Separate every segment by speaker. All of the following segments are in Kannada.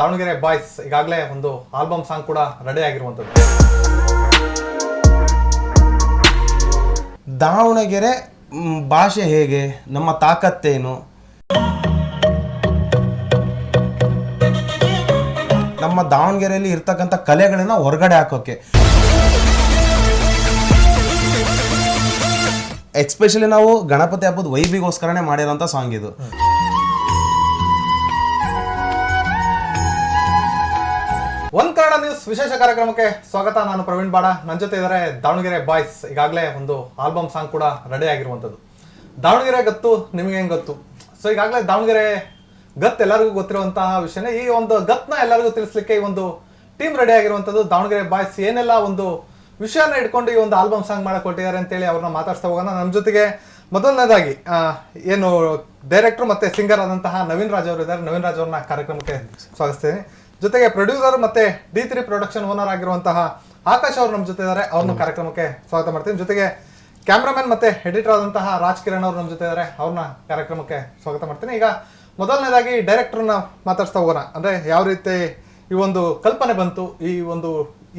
Speaker 1: ದಾವಣಗೆರೆ ಬಾಯ್ಸ್ ಈಗಾಗಲೇ ಒಂದು ಆಲ್ಬಮ್ ಸಾಂಗ್ ಕೂಡ ರೆಡಿ ಆಗಿರುವಂಥದ್ದು.
Speaker 2: ದಾವಣಗೆರೆ ಭಾಷೆ ಹೇಗೆ? ನಮ್ಮ ತಾಕತ್ತೇನು? ನಮ್ಮ ದಾವಣಗೆರೆಯಲ್ಲಿ ಇರ್ತಕ್ಕಂಥ ಕಲೆಗಳನ್ನ ಹೊರಗಡೆ ಹಾಕೋಕೆ. ಎಕ್ಸ್ಪೆಷಲಿ ನಾವು ಗಣಪತಿ ಹಬ್ಬದ ವೈಬಿಗೋಸ್ಕರನೇ ಮಾಡಿರೋಂಥ ಸಾಂಗ್ ಇದು.
Speaker 1: ವಿಶೇಷ ಕಾರ್ಯಕ್ರಮಕ್ಕೆ ಸ್ವಾಗತ. ನಾನು ಪ್ರವೀಣ್ ಬಾಡ. ನನ್ನ ಜೊತೆ ಇದ್ದಾರೆ ದಾವಣಗೆರೆ ಬಾಯ್ಸ್. ಈಗಾಗಲೇ ಒಂದು ಆಲ್ಬಮ್ ಸಾಂಗ್ ಕೂಡ ರೆಡಿ ಆಗಿರುವಂಥದ್ದು. ದಾವಣಗೆರೆ ಗತ್ತು ನಿಮಗೆ ಹೆಂಗ್ ಗೊತ್ತು? ಸೊ ಈಗಾಗಲೇ ದಾವಣಗೆರೆ ಗತ್ ಎಲ್ಲರಿಗೂ ಗೊತ್ತಿರುವಂತಹ ವಿಷಯನೇ, ಈ ಒಂದು ಗತ್ನ ಎಲ್ಲರಿಗೂ ತಿಳಿಸ್ಲಿಕ್ಕೆ ಈ ಒಂದು ಟೀಮ್ ರೆಡಿ ಆಗಿರುವಂಥದ್ದು ದಾವಣಗೆರೆ ಬಾಯ್ಸ್. ಏನೆಲ್ಲ ಒಂದು ವಿಷಯನ ಇಟ್ಕೊಂಡು ಈ ಒಂದು ಆಲ್ಬಮ್ ಸಾಂಗ್ ಮಾಡಕ್ ಹೊರಟಿದ್ದಾರೆ ಅಂತೇಳಿ ಅವ್ರನ್ನ ಮಾತಾಡ್ತಾ ಹೋಗೋಣ. ನಮ್ಮ ಜೊತೆಗೆ ಮೊದಲನೇದಾಗಿ ಏನು ಡೈರೆಕ್ಟರ್ ಮತ್ತೆ ಸಿಂಗರ್ ಆದಂತಹ ನವೀನ್ ರಾಜ್ ಅವರು ಇದ್ದಾರೆ ನವೀನ್ ರಾಜ್ ಅವ್ರನ್ನ ಕಾರ್ಯಕ್ರಮಕ್ಕೆ ಸ್ವಾಗತಿಸ್ತೀನಿ. ಜೊತೆಗೆ ಪ್ರೊಡ್ಯೂಸರ್ ಮತ್ತೆ ಡಿ ತ್ರೀ ಪ್ರೊಡಕ್ಷನ್ ಓನರ್ ಆಗಿರುವಂತಹ ಆಕಾಶ್ ಅವರು ನಮ್ಮ ಜೊತೆ ಇದ್ದಾರೆ ಅವ್ರನ್ನ ಕಾರ್ಯಕ್ರಮಕ್ಕೆ ಸ್ವಾಗತ ಮಾಡ್ತೀನಿ. ಜೊತೆಗೆ ಕ್ಯಾಮ್ರಾಮನ್ ಮತ್ತೆ ಎಡಿಟರ್ ಆದಂತಹ ರಾಜ್ ಕಿರಣ್ ಅವರು ನಮ್ಮ ಜೊತೆ ಇದ್ದಾರೆ ಅವ್ರನ್ನ ಕಾರ್ಯಕ್ರಮಕ್ಕೆ ಸ್ವಾಗತ ಮಾಡ್ತೀನಿ. ಈಗ ಮೊದಲನೇದಾಗಿ ಡೈರೆಕ್ಟರ್ನ ಮಾತಾಡ್ತಾ ಹೋಗೋಣ. ಅಂದ್ರೆ ಯಾವ ರೀತಿ ಈ ಒಂದು ಕಲ್ಪನೆ ಬಂತು ಈ ಒಂದು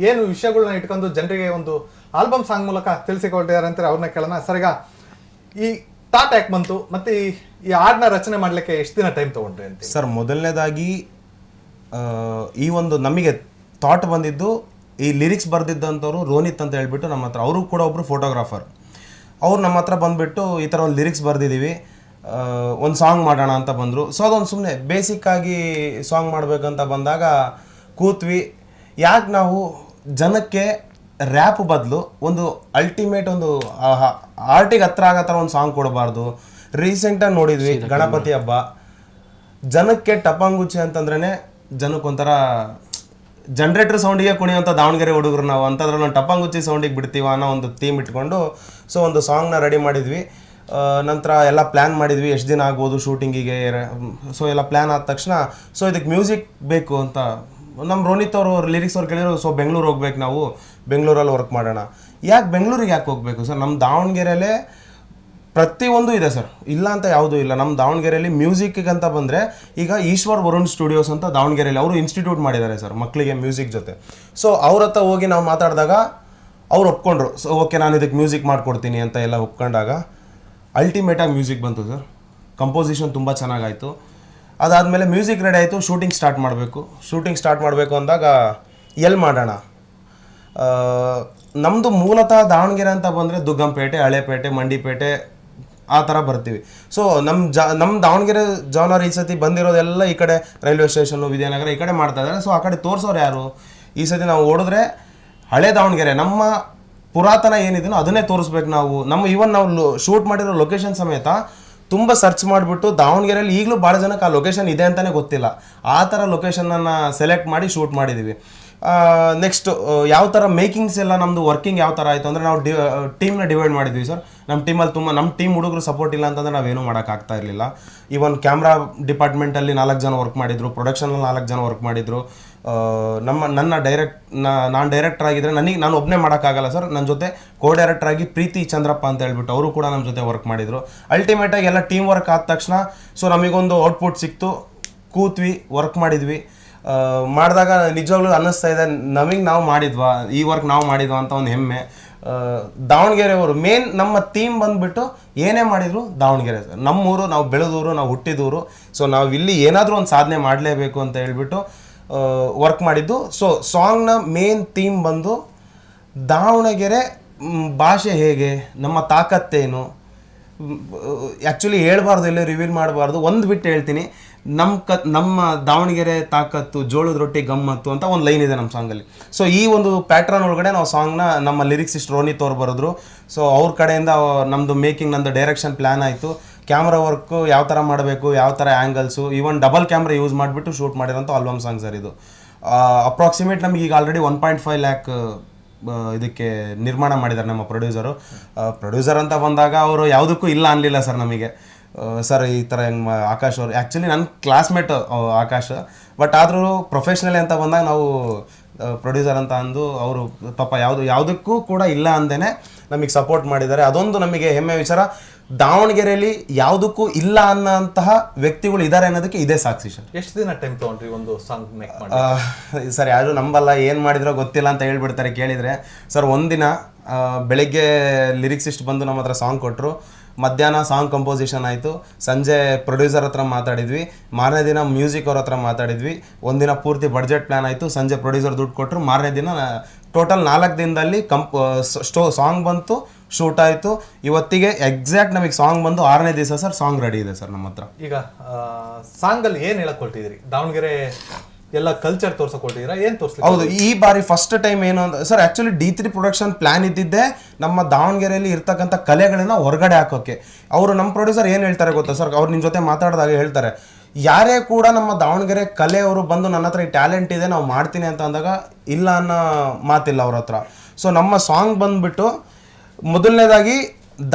Speaker 1: ಏನು ವಿಷಯಗಳನ್ನ ಇಟ್ಕೊಂಡು ಜನರಿಗೆ ಒಂದು ಆಲ್ಬಮ್ ಸಾಂಗ್ ಮೂಲಕ ತಿಳಿಸಿಕೊಳ್ತಿದ್ದಾರೆ ಅಂತ ಅವ್ರನ್ನ ಕೇಳೋಣ. ಸರಿಗ ಈಗ ಈ ಟಾಟ್ ಯಾಕೆ ಬಂತು ಮತ್ತೆ ಈ ಹಾಡ್ನ ರಚನೆ ಮಾಡ್ಲಿಕ್ಕೆ ಎಷ್ಟು ದಿನ ಟೈಮ್ ತಗೊಂಡ್ರಿ ಅಂತ
Speaker 2: ಸರ್ ಮೊದಲನೇದಾಗಿ ಈ ಒಂದು ನಮಗೆ ಥಾಟ್ ಬಂದಿದ್ದು ಈ ಲಿರಿಕ್ಸ್ ಬರೆದಿದ್ದಂಥವ್ರು ರೋನಿತ್ ಅಂತ ಹೇಳ್ಬಿಟ್ಟು ನಮ್ಮ ಹತ್ರ. ಅವರು ಕೂಡ ಒಬ್ಬರು ಫೋಟೋಗ್ರಾಫರ್ ಅವ್ರು ನಮ್ಮ ಹತ್ರ ಬಂದುಬಿಟ್ಟು ಈ ಥರ ಒಂದು ಲಿರಿಕ್ಸ್ ಬರೆದಿದ್ದೀವಿ ಒಂದು ಸಾಂಗ್ ಮಾಡೋಣ ಅಂತ ಬಂದರು. ಸೊ ಅದೊಂದು ಸುಮ್ಮನೆ ಬೇಸಿಕ್ಕಾಗಿ ಸಾಂಗ್ ಮಾಡಬೇಕಂತ ಬಂದಾಗ ಕೂತ್ವಿ. ಯಾಕೆ ನಾವು ಜನಕ್ಕೆ ರ್ಯಾಪ್ ಬದಲು ಒಂದು ಅಲ್ಟಿಮೇಟ್ ಒಂದು ಆರ್ಟಿಗೆ ಹತ್ರ ಆಗೋ ಥರ ಒಂದು ಸಾಂಗ್ ಕೊಡಬಾರ್ದು. ರೀಸೆಂಟಾಗಿ ನೋಡಿದ್ವಿ ಗಣಪತಿ ಹಬ್ಬ. ಜನಕ್ಕೆ ಟಪಾಂಗುಚ್ಚಿ ಅಂತಂದ್ರೇ ಜನಕ್ಕೊಂಥರ ಜನ್ರೇಟರ್ ಸೌಂಡಿಗೆ ಕುಣಿಯುವಂಥ ದಾವಣಗೆರೆ ಹುಡುಗರು ನಾವು ಅಂಥದ್ರಲ್ಲಿ ಒಂದು ಟಪಾಂಗುಚ್ಚಿ ಸೌಂಡಿಗೆ ಬಿಡ್ತೀವ ಅನ್ನೋ ಒಂದು ಥೀಮ್ ಇಟ್ಕೊಂಡು ಸೊ ಒಂದು ಸಾಂಗ್ನ ರೆಡಿ ಮಾಡಿದ್ವಿ. ನಂತರ ಎಲ್ಲ ಪ್ಲ್ಯಾನ್ ಮಾಡಿದ್ವಿ, ಎಷ್ಟು ದಿನ ಆಗ್ಬೋದು ಶೂಟಿಂಗಿಗೆ ಸೊ ಎಲ್ಲ ಪ್ಲ್ಯಾನ್ ಆದ ತಕ್ಷಣ ಸೊ ಇದಕ್ಕೆ ಮ್ಯೂಸಿಕ್ ಬೇಕು ಅಂತ. ನಮ್ಮ ರೋನಿತ್ ಅವರು ಲಿರಿಕ್ಸ್ ಅವ್ರು ಕೇಳಿದ್ರು ಸೊ ಬೆಂಗಳೂರು ಹೋಗ್ಬೇಕು ನಾವು, ಬೆಂಗಳೂರಲ್ಲಿ ವರ್ಕ್ ಮಾಡೋಣ. ಯಾಕೆ ಬೆಂಗಳೂರಿಗೆ ಯಾಕೆ ಹೋಗಬೇಕು? ಸರ್ ನಮ್ಮ ದಾವಣಗೆರೆಯಲ್ಲೇ ಪ್ರತಿಯೊಂದು ಇದೆ ಸರ್. ಇಲ್ಲ ಅಂತ ಯಾವುದೂ ಇಲ್ಲ. ನಮ್ಮ ದಾವಣಗೆರೆಯಲ್ಲಿ ಮ್ಯೂಸಿಕ್ಗೆ ಅಂತ ಬಂದರೆ ಈಗ ಈಶ್ವರ್ ವರುಣ್ ಸ್ಟುಡಿಯೋಸ್ ಅಂತ ದಾವಣಗೆರೆಯಲ್ಲಿ ಅವರು ಇನ್ಸ್ಟಿಟ್ಯೂಟ್ ಮಾಡಿದ್ದಾರೆ ಸರ್ ಮಕ್ಕಳಿಗೆ ಮ್ಯೂಸಿಕ್ ಜೊತೆ. ಸೊ ಅವ್ರ ಹತ್ರ ಹೋಗಿ ನಾವು ಮಾತಾಡಿದಾಗ ಅವ್ರು ಒಪ್ಕೊಂಡ್ರು. ಸೊ ಓಕೆ, ನಾನು ಇದಕ್ಕೆ ಮ್ಯೂಸಿಕ್ ಮಾಡಿಕೊಡ್ತೀನಿ ಅಂತ ಎಲ್ಲ ಒಪ್ಕೊಂಡಾಗ ಅಲ್ಟಿಮೇಟಾಗಿ ಮ್ಯೂಸಿಕ್ ಬಂತು ಸರ್. ಕಂಪೋಸಿಷನ್ ತುಂಬ ಚೆನ್ನಾಗಾಯಿತು. ಅದಾದಮೇಲೆ ಮ್ಯೂಸಿಕ್ ರೆಡಿ ಆಯಿತು ಶೂಟಿಂಗ್ ಸ್ಟಾರ್ಟ್ ಮಾಡಬೇಕು. ಶೂಟಿಂಗ್ ಸ್ಟಾರ್ಟ್ ಮಾಡಬೇಕು ಅಂದಾಗ ಎಲ್ಲಿ ಮಾಡೋಣ? ನಮ್ಮದು ಮೂಲತಃ ದಾವಣಗೆರೆ ಅಂತ ಬಂದರೆ ದುಗ್ಗಂಪೇಟೆ, ಹಳೆಪೇಟೆ, ಮಂಡಿಪೇಟೆ ಆ ಥರ ಬರ್ತೀವಿ. ಸೊ ನಮ್ಮ ಜ ನಮ್ಮ ದಾವಣಗೆರೆ ಜಾನರ್ ಈ ಸತಿ ಬಂದಿರೋದೆಲ್ಲ ಈ ಕಡೆ ರೈಲ್ವೆ ಸ್ಟೇಷನ್ನು ವಿಜಯನಗರ ಈ ಕಡೆ ಮಾಡ್ತಾ ಇದ್ದಾರೆ ಸೊ ಆ ಕಡೆ ತೋರಿಸೋರು ಯಾರು? ಈ ಸತಿ ನಾವು ಓಡಿದ್ರೆ ಹಳೆ ದಾವಣಗೆರೆ, ನಮ್ಮ ಪುರಾತನ ಏನಿದೆಯೋ ಅದನ್ನೇ ತೋರಿಸ್ಬೇಕು ನಾವು. ನಮ್ಮ ಈವನ್ ನಾವು ಶೂಟ್ ಮಾಡಿರೋ ಲೊಕೇಶನ್ ಸಮೇತ ತುಂಬ ಸರ್ಚ್ ಮಾಡಿಬಿಟ್ಟು ದಾವಣಗೆರೆಯಲ್ಲಿ ಈಗಲೂ ಭಾಳ ಜನಕ್ಕೆ ಆ ಲೊಕೇಶನ್ ಇದೆ ಅಂತಲೇ ಗೊತ್ತಿಲ್ಲ. ಆ ಥರ ಲೊಕೇಶನನ್ನು ಸೆಲೆಕ್ಟ್ ಮಾಡಿ ಶೂಟ್ ಮಾಡಿದ್ದೀವಿ ನೆಕ್ಸ್ಟ್ ಯಾವ ಥರ ಮೇಕಿಂಗ್ಸ್ ಎಲ್ಲ ನಮ್ಮದು ವರ್ಕಿಂಗ್ ಯಾವ ಥರ ಆಯಿತು ಅಂದರೆ ನಾವು ಡಿ ಟೀಮ್ನ ಡಿವೈಡ್ ಮಾಡಿದ್ವಿ ಸರ್ ನಮ್ಮ ಟೀಮಲ್ಲಿ ತುಂಬ ನಮ್ಮ ಟೀಮ್ ಹುಡುಗರು ಸಪೋರ್ಟ್ ಇಲ್ಲ ಅಂತಂದರೆ ನಾವೇನು ಮಾಡೋಕ್ಕಾಗ್ತಾ ಇರಲಿಲ್ಲ. ಈವನ್ ಕ್ಯಾಮ್ರಾ ಡಿಪಾರ್ಟ್ಮೆಂಟಲ್ಲಿ ನಾಲ್ಕು ಜನ ವರ್ಕ್ ಮಾಡಿದ್ರು ಪ್ರೊಡಕ್ಷನಲ್ಲಿ ನಾಲ್ಕು ಜನ ವರ್ಕ್ ಮಾಡಿದ್ರು. ನಮ್ಮ, ನನ್ನ ಡೈರೆಕ್ಟ್ ನಾನು ಡೈರೆಕ್ಟರ್ ಆಗಿದ್ದರೆ ನನಗೆ, ನಾನು ಒಬ್ಬನೇ ಮಾಡೋಕ್ಕಾಗಲ್ಲ ಸರ್ ನನ್ನ ಜೊತೆ ಕೋ ಡೈರೆಕ್ಟರ್ ಆಗಿ ಪ್ರೀತಿ ಚಂದ್ರಪ್ಪ ಅಂತ ಹೇಳ್ಬಿಟ್ಟು ಅವರು ಕೂಡ ನಮ್ಮ ಜೊತೆ ವರ್ಕ್ ಮಾಡಿದರು. ಅಲ್ಟಿಮೇಟಾಗಿ ಎಲ್ಲ ಟೀಮ್ ವರ್ಕ್ ಆದ ತಕ್ಷಣ ಸೊ ನಮಗೊಂದು ಔಟ್ಪುಟ್ ಸಿಕ್ತು. ಕೂತ್ವಿ ವರ್ಕ್ ಮಾಡಿದ್ವಿ. ಮಾಡಿದಾಗ ನಿಜವಾಗ್ಲೂ ಅನ್ನಿಸ್ತಾ ಇದೆ. ನಮಗೆ ನಾವು ಮಾಡಿದ್ವಾ? ಈ ವರ್ಕ್ ನಾವು ಮಾಡಿದ್ವಾ ಅಂತ ಒಂದು ಹೆಮ್ಮೆ. ದಾವಣಗೆರೆಯವರು ಮೇನ್ ನಮ್ಮ ಥೀಮ್ ಬಂದುಬಿಟ್ಟು ಏನೇ ಮಾಡಿದ್ರು ದಾವಣಗೆರೆ. ನಮ್ಮೂರು, ನಾವು ಬೆಳೆದೂರು, ನಾವು ಹುಟ್ಟಿದೂರು. ಸೊ ನಾವು ಇಲ್ಲಿ ಏನಾದರೂ ಒಂದು ಸಾಧನೆ ಮಾಡಲೇಬೇಕು ಅಂತ ಹೇಳ್ಬಿಟ್ಟು ವರ್ಕ್ ಮಾಡಿದ್ದು. ಸೊ ಸಾಂಗ್ನ ಮೇನ್ ಥೀಮ್ ಬಂದು ದಾವಣಗೆರೆ ಭಾಷೆ ಹೇಗೆ? ನಮ್ಮ ತಾಕತ್ತೇನು? ಆ್ಯಕ್ಚುಲಿ ಹೇಳ್ಬಾರ್ದು ಇಲ್ಲೇ ರಿವೀಲ್ ಮಾಡಬಾರ್ದು. ಒಂದು ಬಿಟ್ಟು ಹೇಳ್ತೀನಿ. ನಮ್ಮ ಕ ನಮ್ಮ ದಾವಣಗೆರೆ ತಾಕತ್ತು, ಜೋಳದ ರೊಟ್ಟಿ ಗಮ್ಮತ್ತು ಅಂತ ಒಂದು ಲೈನ್ ಇದೆ ನಮ್ಮ ಸಾಂಗಲ್ಲಿ ಸೊ ಈ ಒಂದು ಪ್ಯಾಟ್ರನ್ ಒಳಗಡೆ ನಾವು ಸಾಂಗ್ನ ನಮ್ಮ ಲಿರಿಕ್ಸಿಸ್ಟ್ ರೋನಿತ್ ಅವ್ರು ಬರೆದ್ರು. ಸೊ ಅವ್ರ ಕಡೆಯಿಂದ ನಮ್ಮದು ಮೇಕಿಂಗ್ ನಂದು ಡೈರೆಕ್ಷನ್ ಪ್ಲ್ಯಾನ್ ಆಯಿತು. ಕ್ಯಾಮ್ರಾ ವರ್ಕು ಯಾವ ಥರ ಮಾಡಬೇಕು, ಯಾವ ಥರ angles even double camera use ಮಾಡಿಬಿಟ್ಟು ಶೂಟ್ ಮಾಡಿರೋಂಥ ಆಲ್ಬಮ್ ಸಾಂಗ್ ಸರ್ ಇದು. ಅಪ್ರಾಕ್ಸಿಮೇಟ್ ನಮಗೆ ಈಗ already one point five lakh ಇದಕ್ಕೆ ನಿರ್ಮಾಣ ಮಾಡಿದ್ದಾರೆ ನಮ್ಮ ಪ್ರೊಡ್ಯೂಸರು ಪ್ರೊಡ್ಯೂಸರ್ ಅಂತ ಬಂದಾಗ ಅವರು ಯಾವುದಕ್ಕೂ ಇಲ್ಲ ಅನ್ನಲಿಲ್ಲ ಸರ್ ನಮಗೆ. ಸರ್ ಈ ಥರ ಹೆಂಗೆ ಆಕಾಶ್ ಅವರು ಆ್ಯಕ್ಚುಲಿ ನನ್ನ ಕ್ಲಾಸ್ಮೇಟ್ ಆಕಾಶ್. ಬಟ್ ಆದರೂ ಪ್ರೊಫೆಷ್ನಲಿ ಅಂತ ಬಂದಾಗ ನಾವು ಪ್ರೊಡ್ಯೂಸರ್ ಅಂತ ಅಂದು ಅವರು ಪಾಪ ಯಾವುದು ಯಾವುದಕ್ಕೂ ಕೂಡ ಇಲ್ಲ ಅಂದೇನೆ ನಮಗೆ ಸಪೋರ್ಟ್ ಮಾಡಿದ್ದಾರೆ. ಅದೊಂದು ನಮಗೆ ಹೆಮ್ಮೆ ವಿಚಾರ. ದಾವಣಗೆರೆಯಲ್ಲಿ ಯಾವುದಕ್ಕೂ ಇಲ್ಲ ಅನ್ನೋಂತಹ ವ್ಯಕ್ತಿಗಳು ಇದ್ದಾರೆ ಅನ್ನೋದಕ್ಕೆ ಇದೇ ಸಾಕ್ಷಿ ಸರ್.
Speaker 1: ಎಷ್ಟು ದಿನ ಟೈಮ್ ತಗೊಂಡ್ರಿ ಒಂದು ಸಾಂಗ್ ಮೇಕ್ ಮಾಡಿ?
Speaker 2: ಸರ್ ಯಾರು ನಂಬಲ್ಲ ಏನು ಮಾಡಿದ್ರೋ ಗೊತ್ತಿಲ್ಲ ಅಂತ ಹೇಳ್ಬಿಡ್ತಾರೆ ಕೇಳಿದರೆ. ಸರ್ ಒಂದಿನ ಬೆಳಿಗ್ಗೆ ಇಷ್ಟು ಬಂದು ನಮ್ಮ ಹತ್ರ ಸಾಂಗ್ ಕೊಟ್ಟರು ಮಧ್ಯಾಹ್ನ ಸಾಂಗ್ ಕಂಪೋಸಿಷನ್ ಆಯಿತು. ಸಂಜೆ ಪ್ರೊಡ್ಯೂಸರ್ ಹತ್ರ ಮಾತಾಡಿದ್ವಿ. ಮಾರನೇ ದಿನ ಮ್ಯೂಸಿಕ್ ಅವ್ರ ಹತ್ರ ಮಾತಾಡಿದ್ವಿ. ಒಂದಿನ ಪೂರ್ತಿ ಬಡ್ಜೆಟ್ ಪ್ಲ್ಯಾನ್ ಆಯಿತು. ಸಂಜೆ ಪ್ರೊಡ್ಯೂಸರ್ ದುಡ್ಡು ಕೊಟ್ಟರು ಮಾರನೇ ದಿನ ಟೋಟಲ್ ನಾಲ್ಕು ದಿನದಲ್ಲಿ ಕಂಪ್ ಸ್ಟೋ ಸಾಂಗ್ ಬಂತು ಶೂಟ್ ಆಯಿತು. ಇವತ್ತಿಗೆ ಎಕ್ಸಾಕ್ಟ್ ನಮಗೆ ಸಾಂಗ್ ಬಂದು ಆರನೇ ದಿವಸ ಸರ್ ಸಾಂಗ್ ರೆಡಿ ಇದೆ ಸರ್ ನಮ್ಮ ಹತ್ರ
Speaker 1: ಈಗ ಸಾಂಗಲ್ಲಿ ಏನು ಹೇಳಕ್ಕೆ ಹೇಳಕ್ ಕೊಟ್ಟಿದ್ರಿ ದಾವಣಗೆರೆ ಎಲ್ಲ ಕಲ್ಚರ್ ತೋರ್ಸಕ್ ಏನ್ ತೋರ್ಸ್ಲಿ
Speaker 2: ಹೌದು ಈ ಬಾರಿ ಫಸ್ಟ್ ಟೈಮ್ ಏನು ಅಂತ sir actually D three production plan ಇದ್ದಿದ್ದೆ. ನಮ್ಮ ದಾವಣಗೆರೆಯಲ್ಲಿ ಇರ್ತಕ್ಕಂಥ ಕಲೆಗಳನ್ನ ಹೊರಗಡೆ ಹಾಕೋಕೆ. ಅವರು ನಮ್ಮ ಪ್ರೊಡ್ಯೂಸರ್ ಏನು ಹೇಳ್ತಾರೆ ಗೊತ್ತಾ ಸರ್ ಅವ್ರು ನಿಮ್ಮ ಜೊತೆ ಮಾತಾಡಿದಾಗ ಹೇಳ್ತಾರೆ ಯಾರೇ ಕೂಡ ನಮ್ಮ ದಾವಣಗೆರೆ ಕಲೆಯವರು ಬಂದು ನನ್ನ ಹತ್ರ ಈ ಟ್ಯಾಲೆಂಟ್ ಇದೆ ನಾವು ಮಾಡ್ತೀನಿ ಅಂತ ಅಂದಾಗ ಇಲ್ಲ ಅನ್ನೋ ಮಾತಿಲ್ಲ ಅವ್ರ ಹತ್ರ. ಸೊ ನಮ್ಮ ಸಾಂಗ್ ಬಂದ್ಬಿಟ್ಟು ಮೊದಲನೇದಾಗಿ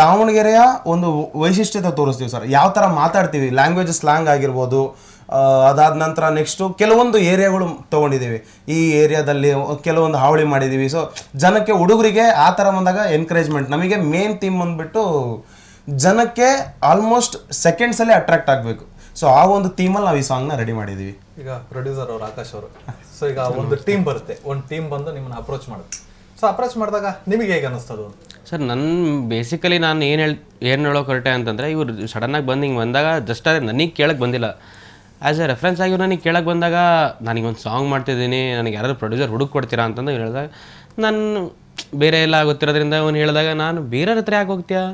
Speaker 2: ದಾವಣಗೆರೆಯ ಒಂದು ವೈಶಿಷ್ಟ್ಯತೆ ತೋರಿಸ್ತೀವಿ ಸರ್ ಯಾವ ಥರ ಮಾತಾಡ್ತೀವಿ? ಲ್ಯಾಂಗ್ವೇಜ್ ಸ್ಲ್ಯಾಂಗ್ ಆಗಿರ್ಬೋದು ಅದಾದ ನಂತರ ನೆಕ್ಸ್ಟು ಕೆಲವೊಂದು ಏರಿಯಾಗಳು ತೊಗೊಂಡಿದ್ದೀವಿ. ಈ ಏರಿಯಾದಲ್ಲಿ ಕೆಲವೊಂದು ಹಾವಳಿ ಮಾಡಿದ್ದೀವಿ. ಸೊ ಜನಕ್ಕೆ ಹುಡುಗರಿಗೆ ಆ ಥರ ಬಂದಾಗ ಎನ್ಕರೇಜ್ಮೆಂಟ್ ನಮಗೆ ಮೇನ್ ಥೀಮ್ ಬಂದುಬಿಟ್ಟು ಜನಕ್ಕೆ ಆಲ್ಮೋಸ್ಟ್ ಸೆಕೆಂಡ್ಸಲ್ಲಿ ಅಟ್ರಾಕ್ಟ್ ಆಗಬೇಕು. ಸೊ ಆ ಒಂದು ಥೀಮಲ್ಲಿ ನಾವು ಈ ಸಾಂಗ್ನ ರೆಡಿ ಮಾಡಿದ್ದೀವಿ.
Speaker 1: ಈಗ ಪ್ರೊಡ್ಯೂಸರ್ ಅವರು ಆಕಾಶ್ ಅವರು. ಸೊ ಈಗ ಒಂದು ಟೀಮ್ ಬರುತ್ತೆ. ಒಂದು ಟೀಮ್ ಬಂದು ನಿಮ್ಮನ್ನ ಅಪ್ರೋಚ್ ಮಾಡುತ್ತೆ. ಸೊ ಅಪ್ರೋಚ್ ಮಾಡಿದಾಗ ನಿಮಗೆ ಹೇಗೆ ಅನ್ನಿಸ್ತದೆ
Speaker 3: ಸರ್ ನನ್ನ ಬೇಸಿಕಲಿ ನಾನು ಏನು ಹೇಳಿ ಏನು ಹೇಳೋ ಹೊರಟೆ ಅಂತಂದರೆ ಇವರು ಸಡನ್ನಾಗಿ ಬಂದು ಹಿಂಗೆ ಬಂದಾಗ ಜಸ್ಟ್ ಅದೇ ನನಗೆ ಕೇಳಕ್ಕೆ ಬಂದಿಲ್ಲ. ಆ್ಯಸ್ ಎ ರೆಫರೆನ್ಸ್ ಆಗಿ ನನಗೆ ಕೇಳಕ್ಕೆ ಬಂದಾಗ, ನನಗೆ ಒಂದು ಸಾಂಗ್ ಮಾಡ್ತಿದ್ದೀನಿ, ನನಗೆ ಯಾರಾದ್ರು ಪ್ರೊಡ್ಯೂಸರ್ ಹುಡುಕ್ ಕೊಡ್ತೀರಾ? ಅಂತಂದು ಹೇಳಿದಾಗ, ನಾನು ಬೇರೆ ಎಲ್ಲ ಗೊತ್ತಿರೋದ್ರಿಂದ ಇವನು ಹೇಳಿದಾಗ, ನಾನು ಬೇರೆಯವ್ರ ಹತ್ರ ಯಾಕೆ ಹೋಗ್ತೀಯಾ?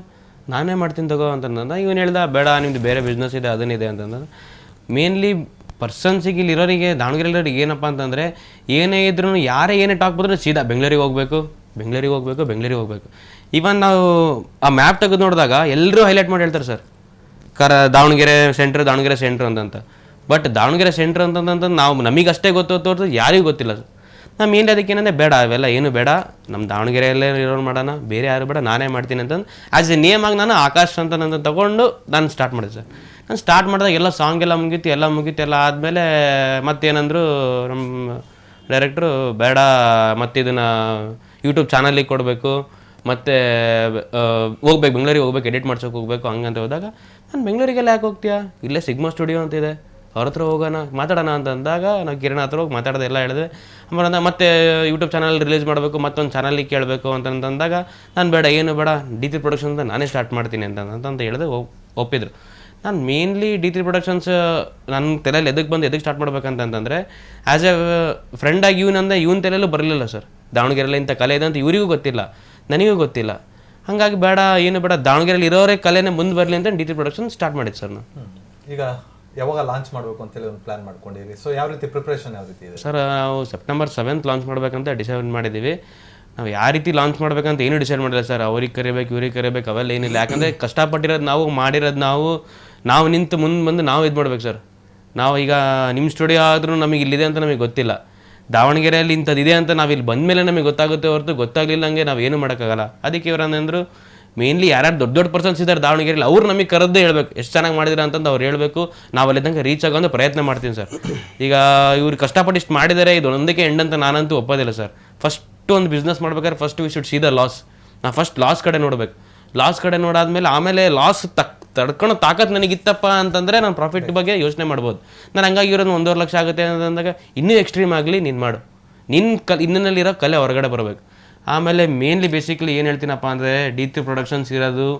Speaker 3: ನಾನೇ ಮಾಡ್ತೀನಿ ತಗೋ ಅಂತಂದ ಇವನು ಹೇಳ್ದ, ಬೇಡ, ನಿಮ್ದು ಬೇರೆ ಬಿಸ್ನೆಸ್ ಇದೆ, ಅದನ್ನಿದೆ ಅಂತಂದ್ರೆ ಮೇನ್ಲಿ ಪರ್ಸನ್ಸಿಗೆ ಇಲ್ಲಿ ಇರೋರಿಗೆ ದಾವಣಗೆರೆಯವ್ರಿಗೆ ಏನಪ್ಪ ಅಂತಂದರೆ, ಏನೇ ಇದ್ರೂ ಯಾರೇ ಏನೇ ಟಾಕ್ ಬಂದರೂ ಸೀದಾ ಬೆಂಗಳೂರಿಗೆ ಹೋಗಬೇಕು ಬೆಂಗಳೂರಿಗೆ ಹೋಗಬೇಕು ಬೆಂಗಳೂರಿಗೆ ಹೋಗಬೇಕು. ಈವನ್ ನಾವು ಆ ಮ್ಯಾಪ್ ತೆಗೆದು ನೋಡಿದಾಗ ಎಲ್ಲರೂ ಹೈಲೈಟ್ ಮಾಡಿ ಹೇಳ್ತಾರೆ ಸರ್. ಕರ, ದಾವಣಗೆರೆ ಸೆಂಟ್ರ್ ದಾವಣಗೆರೆ ಸೆಂಟ್ರ್ ಅಂತಂತ. ಬಟ್ ದಾವಣಗೆರೆ ಸೆಂಟ್ರ್ ಅಂತಂತ ನಾವು ನಮಗಷ್ಟೇ ಗೊತ್ತು ತೋರ್ತು ಯಾರಿಗೂ ಗೊತ್ತಿಲ್ಲ. ಅದು ನಮ್ಮ ಏನು ಅದಕ್ಕೆ ಏನಂದರೆ ಬೇಡ, ಅವೆಲ್ಲ ಏನು ಬೇಡ. ನಮ್ಮ ದಾವಣಗೆರೆಯಲ್ಲೇ ಇರೋರು ಮಾಡೋಣ, ಬೇರೆ ಯಾರು ಬೇಡ, ನಾನೇ ಮಾಡ್ತೀನಿ ಅಂತಂದು. ಆ್ಯಸ್ ಎ ನೇಮ್ ಆಗಿ ನಾನು ಆಕಾಶ್ ಅಂತ ನನ್ನ ತೊಗೊಂಡು ನಾನು ಸ್ಟಾರ್ಟ್ ಮಾಡಿದೆ ಸರ್. ನಾನು ಸ್ಟಾರ್ಟ್ ಮಾಡಿದಾಗ ಎಲ್ಲ ಸಾಂಗ್ ಎಲ್ಲ ಮುಗೀತು ಎಲ್ಲ ಮುಗೀತು, ಎಲ್ಲ ಆದಮೇಲೆ ಮತ್ತೇನಂದ್ರು ನಮ್ಮ ಡೈರೆಕ್ಟ್ರು ಬೇಡ ಮತ್ತೆ ಇದನ್ನು ಯೂಟ್ಯೂಬ್ ಚಾನಲಿಗೆ ಕೊಡಬೇಕು. ಮತ್ತು ಹೋಗ್ಬೇಕು, ಬೆಂಗಳೂರಿಗೆ ಹೋಗ್ಬೇಕು ಎಡಿಟ್ ಮಾಡ್ಸೋಕೆ ಹೋಗ್ಬೇಕು, ಹಂಗಂತ ಹೋದಾಗ, ನಾನು ಬೆಂಗಳೂರಿಗೆಲ್ಲ ಯಾಕೆ ಹೋಗ್ತೀಯಾ? ಇಲ್ಲೇ ಸಿಗ್ಮಾ ಸ್ಟುಡಿಯೋ ಅಂತಿದೆ. ಅವ್ರ ಹತ್ರ ಹೋಗೋಣ, ಮಾತಾಡೋಣ ಅಂತ ಅಂದಾಗ ನಾವು ಕಿರಣ ಹತ್ರ ಹೋಗಿ ಮಾತಾಡೋದು ಎಲ್ಲ ಹೇಳಿದೆ. ಆಮೇಲೆ ಮತ್ತೆ ಯೂಟ್ಯೂಬ್ ಚಾನಲ್ ರಿಲೀಸ್ ಮಾಡಬೇಕು, ಮತ್ತೊಂದು ಚಾನಲಿಗೆ ಕೇಳಬೇಕು ಅಂತ ಅಂದಾಗ ನಾನು ಬೇಡ, ಏನು ಬೇಡ ಡಿ ತ್ರಿ ಪ್ರೊಡಕ್ಷನ್ಸ್ ನಾನೇ ಸ್ಟಾರ್ಟ್ ಮಾಡ್ತೀನಿ ಅಂತ ಅಂತ ಹೇಳಿದೆ ಒಪ್- ಒಪ್ಪಿದ್ರು. ನಾನು ಮೇನ್ಲಿ ಡಿ ತ್ರಿ ಪ್ರೊಡಕ್ಷನ್ಸ್ ನನ್ನ ತಲೆಯಲ್ಲಿ ಎದಕ್ಕೆ ಬಂದು ಎದಕ್ಕೆ ಸ್ಟಾರ್ಟ್ ಮಾಡ್ಬೇಕಂತಂದರೆ ಆ್ಯಸ್ ಎ ಫ್ರೆಂಡಾಗಿ ಇವನಂದ ಇವನ ತಲೆಯಲ್ಲೂ ಬರಲಿಲ್ಲ ಸರ್ ದಾವಣಗೆರೆಯಲ್ಲಿ ಇಂಥ ಕಲೆ ಇದೆ ಅಂತ ಇವರಿಗೂ ಗೊತ್ತಿಲ್ಲ, ನನಗೂ ಗೊತ್ತಿಲ್ಲ. ಹಾಗಾಗಿ ಬೇಡ, ಏನು ಬೇಡ ದಾವಣಗೆರೆಯಲ್ಲಿ ಇರೋರೇ ಕಲೆನೇ ಮುಂದೆ ಬರಲಿ ಅಂತ ಡಿ ತ್ರಿ ಪ್ರೊಡಕ್ಷನ್ ಸ್ಟಾರ್ಟ್ ಮಾಡಿದ್ದು ಸರ್ ನಾನು.
Speaker 1: ಈಗ ಯಾವಾಗ ಲಾಂಚ್ ಮಾಡಬೇಕು ಅಂತೇಳಿ ಒಂದು ಪ್ಲಾನ್ ಮಾಡ್ಕೊಂಡಿರಿ. ಸೊ ಯಾವ ರೀತಿ ಪ್ರಿಪ್ರೇಷನ್ ಯಾವ ರೀತಿ ಇದೆ?
Speaker 3: ಸರ್ ನಾವು ಸೆಪ್ಟೆಂಬರ್ ಸೆವೆಂತ್ ಲಾಂಚ್ ಮಾಡಬೇಕಂತ ಡಿಸೈಡ್ ಮಾಡಿದ್ದೀವಿ ನಾವು ಯಾವ ರೀತಿ ಲಾಂಚ್ ಮಾಡ್ಬೇಕಂತ ಏನು ಡಿಸೈಡ್ ಮಾಡಿಲ್ಲ ಸರ್ ಅವ್ರಿಗೆ ಕರಿಬೇಕು, ಇವ್ರಿಗೆ ಕರಿಬೇಕು, ಅವೆಲ್ಲ ಏನಿಲ್ಲ. ಯಾಕಂದರೆ ಕಷ್ಟಪಟ್ಟಿರೋದು ನಾವು, ಮಾಡಿರೋದು ನಾವು ನಾವು ನಿಂತು ಮುಂದೆ ಬಂದು ನಾವು ಇದು ಮಾಡ್ಬೇಕು ಸರ್ ನಾವು ಈಗ ನಿಮ್ಮ ಸ್ಟುಡಿಯೋ ಆದರೂ ನಮಗೆ ಇಲ್ಲಿದೆ ಅಂತ ನಮಗೆ ಗೊತ್ತಿಲ್ಲ. ದಾವಣಗೆರೆಯಲ್ಲಿ ಇಂಥದ್ದು ಇದೆ ಅಂತ ನಾವು ಇಲ್ಲಿ ಬಂದಮೇಲೆ ನಮಗೆ ಗೊತ್ತಾಗುತ್ತೆ ಹೊರತು ಗೊತ್ತಾಗಲಿಲ್ಲ ಹಂಗೆ ನಾವು ಏನು ಮಾಡೋಕ್ಕಾಗಲ್ಲ. ಅದಕ್ಕೆ ಇವ್ರು ಮೇನ್ಲಿ ಯಾರ್ಯಾರು ದೊಡ್ಡ ದೊಡ್ಡ ಪರ್ಸನ್ಸ್ ಇದ್ದಾರೆ ದಾವಣಗೆರೆಯಲ್ಲಿ ಅವ್ರು ನಮಗೆ ಕರೆದೇ ಹೇಳಬೇಕು. ಎಷ್ಟು ಚೆನ್ನಾಗಿ ಮಾಡಿದಿರ ಅಂತಂದು ಅವ್ರು ಹೇಳಬೇಕು. ನಾವು ಅಲ್ಲಿದ್ದಂಗೆ ರೀಚ್ ಆಗೋ ಪ್ರಯತ್ನ ಮಾಡ್ತೀನಿ ಸರ್. ಈಗ ಇವ್ರು ಕಷ್ಟಪಟ್ಟು ಇಷ್ಟು ಮಾಡಿದ್ದಾರೆ ಇದು ಒಂದಕ್ಕೆ ಎಂಡ್ ಅಂತ ನಾನಂತೂ ಒಪ್ಪೋದಿಲ್ಲ ಸರ್. ಫಸ್ಟ್ ಒಂದು ಬಿಸ್ನೆಸ್ ಮಾಡ್ಬೇಕಾದ್ರೆ first we should see the loss ನಾ ಫಸ್ಟ್ ಲಾಸ್ ಕಡೆ ನೋಡಬೇಕು. ಲಾಸ್ ಕಡೆ ನೋಡಾದ್ಮೇಲೆ ಆಮೇಲೆ ಲಾಸ್ ತಕ್, ತಡ್ಕೊಳೋ ತಾಕತ್ತು ನನಗಿತ್ತಪ್ಪ ಅಂತಂದರೆ ನಾನು ಪ್ರಾಫಿಟ್ ಬಗ್ಗೆ ಯೋಚನೆ ಮಾಡ್ಬೋದು. ನಾನು ಹಂಗಾಗಿ ಇರೋದು ಒಂದೂವರೆ ಲಕ್ಷ ಆಗುತ್ತೆ ಅಂತಂದಾಗ ಇನ್ನೂ ಎಕ್ಸ್ಟ್ರೀಮ್ ಆಗಲಿ ನೀನು ಮಾಡು. ನಿನ್ನ ಕಲ್ ಇನ್ನಲ್ಲಿರೋ ಕಲೆ ಹೊರಗಡೆ ಬರಬೇಕು. ಆಮೇಲೆ ಮೇನ್ಲಿ ಬೇಸಿಕ್ಲಿ ಏನು ಹೇಳ್ತೀನಪ್ಪ ಅಂದರೆ ಡಿ ತ್ರೀ ಪ್ರೊಡಕ್ಷನ್ಸ್ ಇರೋದು,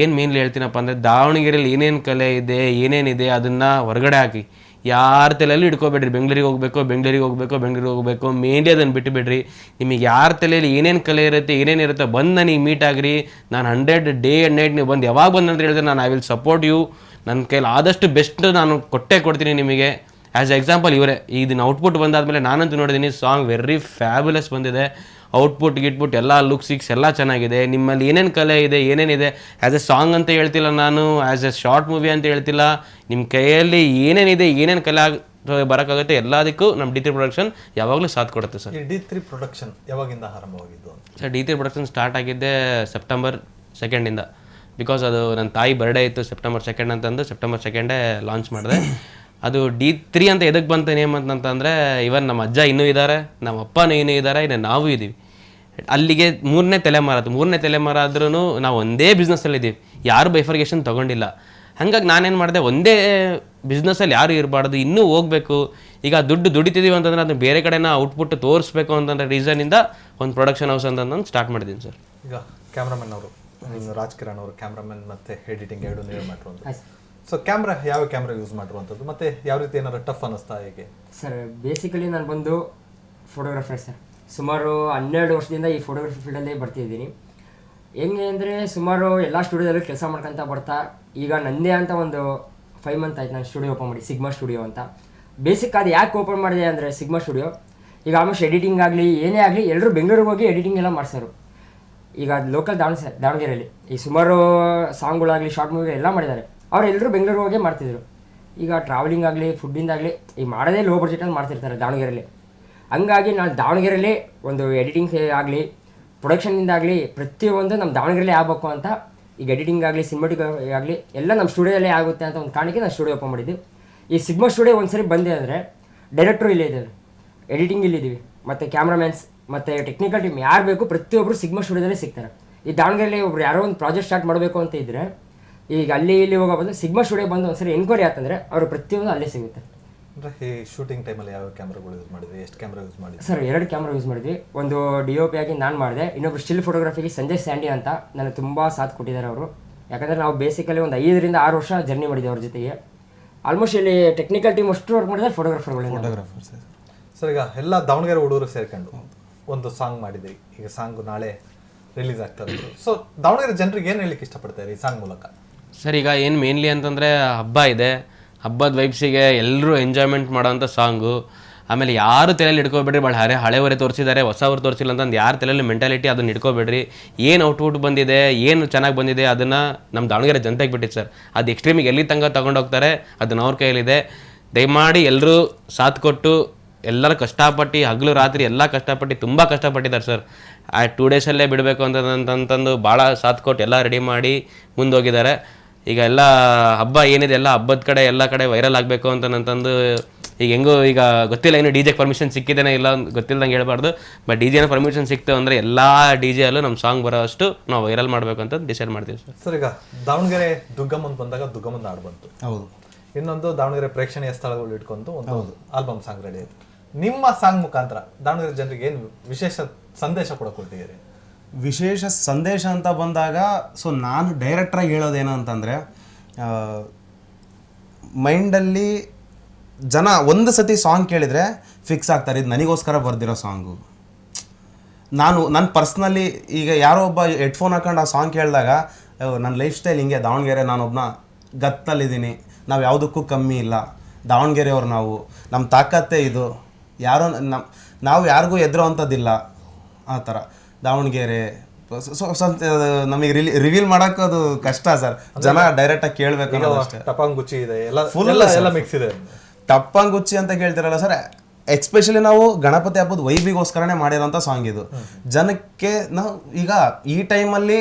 Speaker 3: ಏನು ಮೇನ್ಲಿ ಹೇಳ್ತೀನಪ್ಪ ಅಂದರೆ ದಾವಣಗೆರೆಯಲ್ಲಿ ಏನೇನು ಕಲೆ ಇದೆ ಏನೇನಿದೆ ಅದನ್ನು ಹೊರಗಡೆ ಹಾಕಿ. ಯಾರ ತಲೆಯಲ್ಲಿ ಇಟ್ಕೋಬೇಡ್ರಿ ಬೆಂಗಳೂರಿಗೆ ಹೋಗಬೇಕು ಬೆಂಗಳೂರಿಗೆ ಹೋಗಬೇಕು ಬೆಂಗಳೂರಿಗೆ ಹೋಗಬೇಕು ಮೇನ್ಲಿ ಅದನ್ನು ಬಿಟ್ಟುಬಿಡ್ರಿ ನಿಮಗೆ ಯಾರ ತಲೆಯಲ್ಲಿ ಏನೇನು ಕಲೆ ಇರುತ್ತೆ, ಏನೇನು ಇರುತ್ತೆ ಬಂದು ನನಗೆ ಮೀಟ್ ಆಗ್ರಿ. ನಾನು ಹಂಡ್ರೆಡ್ ಡೇ ಆ್ಯಂಡ್ ನೈಟ್ ನೀವು ಬಂದು ಯಾವಾಗ ಬಂದು ಅಂತ ಹೇಳಿದ್ರೆ ನಾನು ಐ ವಿಲ್ ಸಪೋರ್ಟ್ ಯು ನನ್ನ ಕೈಲಿ ಆದಷ್ಟು ಬೆಸ್ಟ್ ನಾನು ಕೊಟ್ಟೆ ಕೊಡ್ತೀನಿ ನಿಮಗೆ. ಆ್ಯಸ್ ಎಕ್ಸಾಂಪಲ್ ಇವರೇ ಇದನ್ನ ಔಟ್ಪುಟ್ ಬಂದಾದಮೇಲೆ ನಾನಂತೂ ನೋಡಿದ್ದೀನಿ ಸಾಂಗ್ ವೆರಿ ಫ್ಯಾಬುಲಸ್ ಬಂದಿದೆ. ಔಟ್ಪುಟ್ ಗಿಟ್ಪುಟ್ ಎಲ್ಲ ಲುಕ್ ಸಿಕ್ಸ್ ಎಲ್ಲ ಚೆನ್ನಾಗಿದೆ. ನಿಮ್ಮಲ್ಲಿ ಏನೇನು ಕಲೆ ಇದೆ ಏನೇನಿದೆ ಆ್ಯಸ್ ಎ ಸಾಂಗ್ ಅಂತ ಹೇಳ್ತಿಲ್ಲ ನಾನು ಆ್ಯಸ್ ಎ ಶಾರ್ಟ್ ಮೂವಿ ಅಂತ ಹೇಳ್ತಿಲ್ಲ ನಿಮ್ಮ ಕೈಯಲ್ಲಿ ಏನೇನಿದೆ ಏನೇನು ಕಲೆ ಆಗ ಬರೋಕ್ಕಾಗುತ್ತೆ ಎಲ್ಲದಕ್ಕೂ ನಮ್ಮ ಡಿ ತ್ರೀ ಪ್ರೊಡಕ್ಷನ್ ಯಾವಾಗಲೂ ಸಾಥ್ ಕೊಡುತ್ತೆ ಸರ್.
Speaker 1: ಡಿ ತ್ರೀ ಪ್ರೊಡಕ್ಷನ್ ಯಾವಾಗಿಂದ ಆರಂಭವಾಗಿದ್ದು
Speaker 3: sir D three production start ಆಗಿದ್ದೆ ಸೆಪ್ಟೆಂಬರ್ ಸೆಕೆಂಡಿಂದ ಬಿಕಾಸ್ ಅದು ನನ್ನ ತಾಯಿ ಬರ್ಡೇ ಇತ್ತು ಸೆಪ್ಟೆಂಬರ್ ಸೆಕೆಂಡ್ ಅಂತಂದು ಸೆಪ್ಟೆಂಬರ್ ಸೆಕೆಂಡೇ ಲಾಂಚ್ ಮಾಡಿದೆ. ಅದು ಡಿ ತ್ರೀ ಅಂತ ಎದಕ್ಕೆ ಬಂತ ನೇಮ್ ಅಂತಂತಂದರೆ ಇವನ್ ನಮ್ಮ ಅಜ್ಜ ಇನ್ನೂ ಇದ್ದಾರೆ ನಮ್ಮ ಅಪ್ಪನೂ ಇನ್ನೂ ಇದ್ದಾರೆ ಇನ್ನು ನಾವು ಇದ್ದೀವಿ ಅಲ್ಲಿಗೆ ಮೂರನೇ ತಲೆಮಾರ ಅದು ಮೂರನೇ ತಲೆಮಾರ ಆದ್ರೂ ನಾವು ಒಂದೇ ಬಿಸ್ನೆಸ್ಸಲ್ಲಿ ಇದ್ದೀವಿ. ಯಾರು ಬೈಫರ್ಗೇಷನ್ ತೊಗೊಂಡಿಲ್ಲ. ಹಂಗಾಗಿ ನಾನೇನು ಮಾಡಿದೆ ಒಂದೇ ಬಿಸ್ನೆಸ್ಸಲ್ಲಿ ಯಾರು ಇರಬಾರ್ದು ಇನ್ನೂ ಹೋಗಬೇಕು. ಈಗ ದುಡ್ಡು ದುಡಿತಿದ್ದೀವಿ ಅಂತಂದ್ರೆ ಅದನ್ನ ಬೇರೆ ಕಡೆನ ಔಟ್ಪುಟ್ ತೋರಿಸ್ಬೇಕು ಅಂತಂದ್ರೆ ರೀಸನಿಂದ ಒಂದು ಪ್ರೊಡಕ್ಷನ್ ಹೌಸ್ ಅಂತ ನಾನು ಸ್ಟಾರ್ಟ್ ಮಾಡಿದ್ದೀನಿ ಸರ್.
Speaker 1: ಈಗ ಕ್ಯಾಮ್ರಾಮನ್ ಅವರು ರಾಜ್ ಕಿರಣ್ ಅವರು ಕ್ಯಾಮ್ರಾಮನ್ ಮತ್ತೆ ಎಡಿಟಿಂಗ್ ಎರಡು ನೀವು ಮಾಡಿರುವಂಥದ್ದು. ಸೊ ಕ್ಯಾಮ್ರಾ ಯಾವ ಕ್ಯಾಮ್ರಾ ಯೂಸ್ ಮಾಡಿರುವಂಥದ್ದು? ಮತ್ತೆ ಯಾವ ರೀತಿ ಏನಾದ್ರು ಟಫ್ ಅನ್ನಿಸ್ತಾ ಹೇಗೆ?
Speaker 4: ಸರ್ ಬೇಸಿಕಲಿ ನಾನು ಬಂದು ಫೋಟೋಗ್ರಾಫರ್ ಸರ್. ಸುಮಾರು ಹನ್ನೆರಡು ವರ್ಷದಿಂದ ಈ ಫೋಟೋಗ್ರಫಿ ಫೀಲ್ಡಲ್ಲೇ ಬರ್ತಿದ್ದೀನಿ ಹೆಂಗೆ ಅಂದರೆ ಸುಮಾರು ಎಲ್ಲ ಸ್ಟುಡಿಯೋದಲ್ಲೂ ಕೆಲಸ ಮಾಡ್ಕೊತ ಬರ್ತಾ, ಈಗ ನನ್ನದೇ ಅಂತ ಒಂದು ಫೈವ್ ಮಂತ್ ಆಯ್ತು ನಾನು ಸ್ಟುಡಿಯೋ ಓಪನ್ ಮಾಡಿ ಸಿಗ್ಮಾ ಸ್ಟುಡಿಯೋ ಅಂತ. ಬೇಸಿಕ್ ಅದು ಯಾಕೆ ಓಪನ್ ಮಾಡಿದೆ ಅಂದರೆ ಸಿಗ್ಮಾ ಸ್ಟುಡಿಯೋ ಈಗ ಆಲ್ಮೋಸ್ಟ್ ಎಡಿಟಿಂಗ್ ಆಗಲಿ, ಏನೇ ಆಗಲಿ ಎಲ್ಲರೂ ಬೆಂಗಳೂರಿಗೆ ಹೋಗಿ ಎಡಿಟಿಂಗ್ ಎಲ್ಲ ಮಾಡ್ಸೋರು. ಈಗ ಲೋಕಲ್ ದಾವಣ ದಾವಣಗೆರೆಯಲ್ಲಿ ಈ ಸುಮಾರು ಸಾಂಗ್ಗಳಾಗಲಿ ಶಾರ್ಟ್ ಮೂವಿ ಎಲ್ಲ ಮಾಡಿದ್ದಾರೆ. ಅವ್ರು ಎಲ್ಲರೂ ಬೆಂಗಳೂರಿಗೆ ಹೋಗಿ ಮಾಡ್ತಿದ್ರು. ಈಗ ಟ್ರಾವೆಲಿಂಗ್ ಆಗಲಿ ಫುಡ್ಡಿಂದಾಗಲಿ ಈಗ ಮಾಡೋದೇ ಲೋ ಬಡ್ಜೆಟಲ್ಲಿ ಮಾಡ್ತಿರ್ತಾರೆ ದಾವಣಗೆರೆಯಲ್ಲಿ ಹಂಗಾಗಿ ನಾನು ದಾವಣಗೆರೆಯಲ್ಲಿ ಒಂದು ಎಡಿಟಿಂಗ್ ಆಗಲಿ ಪ್ರೊಡಕ್ಷನ್ನಿಂದಾಗಲಿ ಪ್ರತಿಯೊಂದು ನಮ್ಮ ದಾವಣಗೆರೆಯಲ್ಲಿ ಆಗಬೇಕು ಅಂತ, ಈಗ ಎಡಿಟಿಂಗ್ ಆಗಲಿ ಸಿನಿಮಾಟಿಕ್ ಆಗಲಿ, ಎಲ್ಲ ನಮ್ಮ ಸ್ಟುಡಿಯೋದಲ್ಲೇ ಆಗುತ್ತೆ ಅಂತ ಒಂದು ಕಾರಣಕ್ಕೆ ನಾನು ಸ್ಟುಡಿಯೋ ಓಪನ್ ಮಾಡಿದ್ದು. ಈ ಸಿಗ್ಮಾ ಸ್ಟುಡಿಯೋ ಒಂದ್ಸರಿ ಬಂದೆ ಅಂದರೆ ಡೈರೆಕ್ಟ್ರು ಇಲ್ಲೇ ಇದ್ದಾರೆ ಎಡಿಟಿಂಗ್ ಇಲ್ಲಿದ್ದೀವಿ ಮತ್ತು ಕ್ಯಾಮ್ರಾಮ್ಯಾನ್ಸ್ ಮತ್ತು ಟೆಕ್ನಿಕಲ್ ಟೀಮ್ ಯಾರು ಬೇಕು ಪ್ರತಿಯೊಬ್ಬರು ಸಿಗ್ಮಾ ಸ್ಟುಡಿಯೋದಲ್ಲೇ ಸಿಗ್ತಾರೆ. ಈ ದಾವಣಗೆರೆಯಲ್ಲಿ ಒಬ್ರು ಯಾರೋ ಒಂದು ಪ್ರಾಜೆಕ್ಟ್ ಸ್ಟಾರ್ಟ್ ಮಾಡಬೇಕು ಅಂತ ಇದ್ದರೆ ಈಗ ಅಲ್ಲಿ ಇಲ್ಲಿ ಹೋಗೋ ಬಂದು ಸಿಗ್ಮಾ ಸ್ಟುಡಿಯೋ ಬಂದು ಒಂದ್ಸರಿ ಎನ್ಕ್ವೈರಿ ಆತಂದರೆ ಅವರು ಪ್ರತಿಯೊಂದು ಅಲ್ಲೇ ಸಿಗುತ್ತೆ.
Speaker 1: ಅಂದ್ರೆ ಈ ಶೂಟಿಂಗ್ ಟೈಮಲ್ಲಿ ಯಾವ ಕ್ಯಾಮ್ರಾಗಳು ಯೂಸ್ ಮಾಡಿದ್ವಿ ಎಷ್ಟು ಕ್ಯಾಮ್ರಾ ಯೂಸ್ ಮಾಡಿದ್ರಿ?
Speaker 4: ಸರ್ ಎರಡು ಕ್ಯಾಮ್ರಾ ಯೂಸ್ ಮಾಡಿದ್ವಿ. ಒಂದು ಡಿ ಒ ಪಿ ಆಗಿ ನಾನು ಮಾಡಿದೆ. ಇನ್ನೊಬ್ರು ಸ್ಟಿಲ್ ಫೋಟೋಗ್ರಫಿಗೆ ಸಂಜಯ್ ಸ್ಯಾಂಡಿ ಅಂತ ನನಗೆ ತುಂಬ ಸಾಥ್ ಕೊಟ್ಟಿದ್ದಾರೆ ಅವರು. ಯಾಕಂದರೆ ನಾವು ಬೇಸಿಕಲಿ ಒಂದು ಐದರಿಂದ ಆರು ವರ್ಷ ಜರ್ನಿ ಮಾಡಿದ್ವಿ ಅವ್ರ ಜೊತೆಗೆ. ಆಲ್ಮೋಸ್ಟ್ ಇಲ್ಲಿ ಟೆಕ್ನಿಕಲ್ ಟೀಮ್ ಅಷ್ಟು ವರ್ಕ್ ಮಾಡಿದ್ದಾರೆ ಫೋಟೋಗ್ರಾಫರ್ಗಳು
Speaker 2: ಫೋಟೋಗ್ರಾಫರ್
Speaker 1: ಸರ್ ಈಗ ಎಲ್ಲ ದಾವಣಗೆರೆ ಹುಡುಗರು ಸೇರ್ಕೊಂಡು ಒಂದು ಸಾಂಗ್ ಮಾಡಿದ್ರಿ. ಈಗ ಸಾಂಗ್ ನಾಳೆ ರಿಲೀಸ್ ಆಗ್ತಾ ಇರೋದು ಸೊ ದಾವಣಗೆರೆ ಜನರಿಗೆ ಏನು ಹೇಳಲಿಕ್ಕೆ ಇಷ್ಟಪಡ್ತಾರೆ ಈ ಸಾಂಗ್ ಮೂಲಕ?
Speaker 3: ಸರ್ ಈಗ ಏನು ಮೇನ್ಲಿ ಅಂತಂದರೆ ಹಬ್ಬ ಇದೆ. ಹಬ್ಬದ ವೈಬ್ಸಿಗೆ ಎಲ್ಲರೂ ಎಂಜಾಯ್ಮೆಂಟ್ ಮಾಡೋವಂಥ ಸಾಂಗು ಆಮೇಲೆ ಯಾರು ತಲೆಯಲ್ಲಿ ಇಟ್ಕೋಬೇಡ್ರಿ ಭಾಳ ಹಳೆ ಹಳೆಯವರೇ ತೋರಿಸಿದ್ದಾರೆ, ಹೊಸವರು ತೋರಿಸಿಲ್ಲ ಅಂತಂದು ಯಾರು ತಲೆಯಲ್ಲಿ ಮೆಂಟಾಲಿಟಿ ಅದನ್ನು ಇಟ್ಕೋಬೇಡ್ರಿ ಏನು ಔಟ್ಪುಟ್ ಬಂದಿದೆ, ಏನು ಚೆನ್ನಾಗಿ ಬಂದಿದೆ ಅದನ್ನು ನಮ್ಮ ದಾವಣಗೆರೆ ಜನತೆಗೆ ಬಿಟ್ಟಿತ್ತು ಸರ್ ಅದು ಎಕ್ಸ್ಟ್ರೀಮಿಗೆ ಎಲ್ಲಿ ತನಕ ತಗೊಂಡೋಗ್ತಾರೆ ಅದನ್ನ ಅವ್ರ ಕೈಯಲ್ಲಿದೆ. ದಯಮಾಡಿ ಎಲ್ಲರೂ ಸಾಥ್ ಕೊಟ್ಟು, ಎಲ್ಲರೂ ಕಷ್ಟಪಟ್ಟು, ಹಗಲು ರಾತ್ರಿ ಎಲ್ಲ ಕಷ್ಟಪಟ್ಟು, ತುಂಬ ಕಷ್ಟಪಟ್ಟಿದ್ದಾರೆ ಸರ್ ಆ ಟೂ ಡೇಸಲ್ಲೇ ಬಿಡಬೇಕು ಅಂತಂತಂದು ಭಾಳ ಸಾಥ್ ಕೊಟ್ಟು ಎಲ್ಲ ರೆಡಿ ಮಾಡಿ ಮುಂದೋಗಿದ್ದಾರೆ ಈಗ ಎಲ್ಲ ಹಬ್ಬ ಏನಿದೆ ಎಲ್ಲ ಹಬ್ಬದ ಕಡೆ ಎಲ್ಲ ಕಡೆ ವೈರಲ್ ಆಗಬೇಕು ಅಂತಂತಂದು ಈಗ ಹೆಂಗೂ ಈಗ ಗೊತ್ತಿಲ್ಲ ಏನು ಡಿ ಜೆ ಪರ್ಮಿಷನ್ ಸಿಕ್ಕಿದೇನೆ ಇಲ್ಲ ಗೊತ್ತಿಲ್ಲದಂಗೆ ಗೊತ್ತಿಲ್ದಂಗೆ ಹೇಳ್ಬಾರ್ದು. ಬಟ್ ಡಿ ಜೆನ ಪರ್ಮಿಷನ್ ಸಿಕ್ತು ಅಂದರೆ ಎಲ್ಲ ಡಿ ಜೆ ಅಲ್ಲೂ ನಮ್ಮ ಸಾಂಗ್ ಬರೋ ಅಷ್ಟು ನಾವು ವೈರಲ್ ಮಾಡಬೇಕು ಅಂತ ಡಿಸೈಡ್ ಮಾಡ್ತೀವಿ ಸರ್.
Speaker 1: ಸರ್ ಈಗ ದಾವಣಗೆರೆ ದುಗ್ಗಮ್ಮನ್ ಬಂದಾಗ ದುಗ್ಗಮ್ಮನ ಹಾಡು ಬಂತು.
Speaker 2: ಹೌದು.
Speaker 1: ಇನ್ನೊಂದು ದಾವಣಗೆರೆ ಪ್ರೇಕ್ಷಣೀಯ ಸ್ಥಳಗಳು ಇಟ್ಕೊಂಡು ಒಂದು ಆಲ್ಬಮ್ ಸಾಂಗ್ ರೆಡಿ ಆಯಿತು. ನಿಮ್ಮ ಸಾಂಗ್ ಮುಖಾಂತರ ದಾವಣಗೆರೆ ಜನರಿಗೆ ಏನು ವಿಶೇಷ ಸಂದೇಶ ಕೂಡ ಕೊಡ್ತಿದ್ದೀರಿ
Speaker 2: ವಿಶೇಷ ಸಂದೇಶ ಅಂತ ಬಂದಾಗ ಸೊ ನಾನು ಡೈರೆಕ್ಟ್ರಾಗಿ ಹೇಳೋದೇನು ಅಂತಂದರೆ ಮೈಂಡಲ್ಲಿ ಜನ ಒಂದು ಸತಿ ಸಾಂಗ್ ಕೇಳಿದರೆ ಫಿಕ್ಸ್ ಆಗ್ತಾರೆ. ಇದು ನನಗೋಸ್ಕರ ಬರ್ದಿರೋ ಸಾಂಗು ನಾನು ನನ್ನ ಪರ್ಸ್ನಲಿ ಈಗ ಯಾರೋ ಒಬ್ಬ ಹೆಡ್ಫೋನ್ ಹಾಕೊಂಡು ಆ ಸಾಂಗ್ ಕೇಳಿದಾಗ ನನ್ನ ಲೈಫ್ ಸ್ಟೈಲ್ ಹಿಂಗೆ, ದಾವಣಗೆರೆ ನಾನೊಬ್ಬನ ಗತ್ತಲ್ಲಿದ್ದೀನಿ. ನಾವು ಯಾವುದಕ್ಕೂ ಕಮ್ಮಿ ಇಲ್ಲ. ದಾವಣಗೆರೆಯವ್ರು ನಾವು. ನಮ್ಮ ತಾಕತ್ತೇ ಇದು. ಯಾರೋ ನಮ್ಮ ನಾವು ಯಾರಿಗೂ ಎದುರೋ ಅಂಥದ್ದಿಲ್ಲ ಆ ಥರ. ದಾವಣಗೆರೆ. ಸೊ ಸ್ವಲ್ಪ ನಮಗೆ ರಿವೀಲ್ ಮಾಡಕ್ ಅದು ಕಷ್ಟ ಸರ್. ಜನ ಡೈರೆಕ್ಟಾಗಿ ಕೇಳಬೇಕು ಅನ್ನೋದು ಅಷ್ಟೇ
Speaker 1: ಟಪಾಂಗುಚ್ಚಿ ಇದೆ. ಎಲ್ಲ
Speaker 2: ಫುಲ್
Speaker 1: ಎಲ್ಲ ಎಲ್ಲ ಮಿಕ್ಸ್ ಇದೆ.
Speaker 2: ಟಪ್ಪಾಂಗುಚ್ಚಿ ಅಂತ ಕೇಳ್ತಿರಲ್ಲ ಸರ್ ಎಕ್ಸ್ಪೆಷಲಿ ನಾವು ಗಣಪತಿ ಹಬ್ಬದ ವೈಬಿಗೋಸ್ಕರನೇ ಮಾಡಿರೋಂಥ ಸಾಂಗ್ ಇದು. ಜನಕ್ಕೆ ನಾವು ಈಗ ಈ ಟೈಮಲ್ಲಿ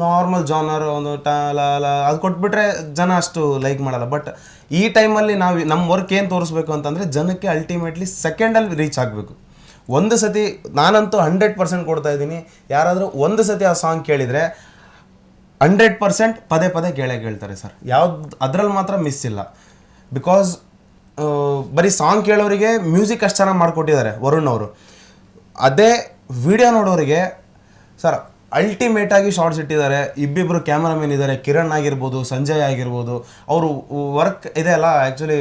Speaker 2: ನಾರ್ಮಲ್ ಜಾನರ್ ಒಂದು ಟ ಲ ಲ ಅದು ಕೊಟ್ಬಿಟ್ರೆ ಜನ ಅಷ್ಟು ಲೈಕ್ ಮಾಡಲ್ಲ. ಬಟ್ ಈ ಟೈಮಲ್ಲಿ ನಾವು ನಮ್ಮ ವರ್ಕ್ ಏನು ತೋರಿಸ್ಬೇಕು ಅಂತಂದರೆ ಜನಕ್ಕೆ ಅಲ್ಟಿಮೇಟ್ಲಿ ಸೆಕೆಂಡಲ್ಲಿ ರೀಚ್ ಆಗಬೇಕು. ಒಂದು ಸತಿ ನಾನಂತೂ ಹಂಡ್ರೆಡ್ ಪರ್ಸೆಂಟ್ ಕೊಡ್ತಾ ಇದ್ದೀನಿ. ಯಾರಾದರೂ ಒಂದು ಸತಿ ಆ ಸಾಂಗ್ ಕೇಳಿದರೆ ಹಂಡ್ರೆಡ್ ಪರ್ಸೆಂಟ್ ಪದೇ ಪದೇ ಕೇಳೇ ಕೇಳ್ತಾರೆ ಸರ್. ಯಾವ್ದು ಅದರಲ್ಲಿ ಮಾತ್ರ ಮಿಸ್ ಇಲ್ಲ. ಬಿಕಾಸ್ ಬರೀ ಸಾಂಗ್ ಕೇಳೋರಿಗೆ ಮ್ಯೂಸಿಕ್ ಅಷ್ಟು ಚೆನ್ನಾಗಿ ಮಾಡಿಕೊಟ್ಟಿದ್ದಾರೆ ವರುಣ್ ಅವರು. ಅದೇ ವಿಡಿಯೋ ನೋಡೋರಿಗೆ, ಸರ್ ಅಲ್ಟಿಮೇಟಾಗಿ ಶಾರ್ಟ್ಸ್ ಇಟ್ಟಿದ್ದಾರೆ. ಇಬ್ಬಿಬ್ಬರು ಕ್ಯಾಮ್ರಾಮನ್ ಇದ್ದಾರೆ. ಕಿರಣ್ ಆಗಿರ್ಬೋದು, ಸಂಜಯ್ ಆಗಿರ್ಬೋದು, ಅವರು ವರ್ಕ್ ಇದೆ ಅಲ್ಲ ಆ್ಯಕ್ಚುಲಿ